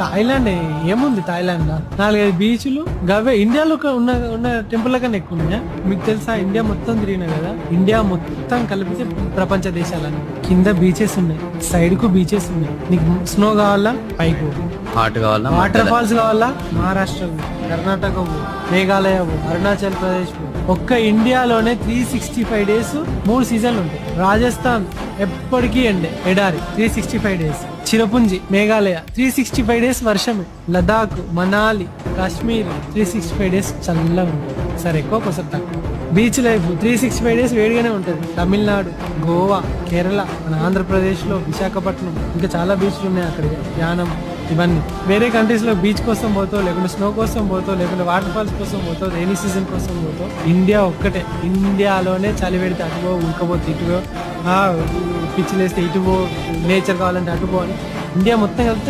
Thailand ఏముంది Thailand నాలుగైదు బీచ్లు. గవే ఇండియాలో ఉన్న ఉన్న టెంపుల్ కన్నా ఎక్కువ ఉన్నాయా మీకు తెలుసా ఇండియా మొత్తం తిరిగినా కదా? ఇండియా మొత్తం కలిపితే ప్రపంచ దేశాలని కింద బీచెస్ ఉన్నాయి. సైడ్కు బీచెస్ ఉన్నాయి. నీకు స్నో కావాలా? పైకి. హాట్ కావాలా? వాటర్ ఫాల్స్ కావాలా? మహారాష్ట్ర కర్ణాటక మేఘాలయ అరుణాచల్ ప్రదేశ్. ఒక్క ఇండియాలోనే త్రీ సిక్స్టీ ఫైవ్ డేస్ మూడు సీజన్లు ఉంటాయి. రాజస్థాన్ ఎప్పటికీ ఎండే ఎడారి three sixty five days Cherrapunji Meghalaya three sixty five days వర్షమే. Ladakh Manali Kashmir three sixty five days చల్లగా ఉంటుంది. సరే ఎక్కువ ఒకసారి తక్కువ beach life three sixty five days వేడిగానే ఉంటుంది. తమిళనాడు గోవా కేరళ మన ఆంధ్రప్రదేశ్లో విశాఖపట్నం. ఇంకా చాలా బీచ్లు ఉన్నాయి అక్కడ యానం ఇవన్నీ. వేరే కంట్రీస్లో బీచ్ కోసం పోతావు లేకుంటే స్నో కోసం పోతావు లేకుంటే వాటర్ ఫాల్స్ కోసం పోతావు రైనీ సీజన్ కోసం పోతావు ఇండియా ఒక్కటే. ఇండియాలోనే చలి పెడితే అటుపో ఉడకపోతే ఇటువో పిచ్చిలేస్తే ఇటుపో నేచర్ కావాలంటే అటుపో అని. ఇండియా మొత్తం కలిపితే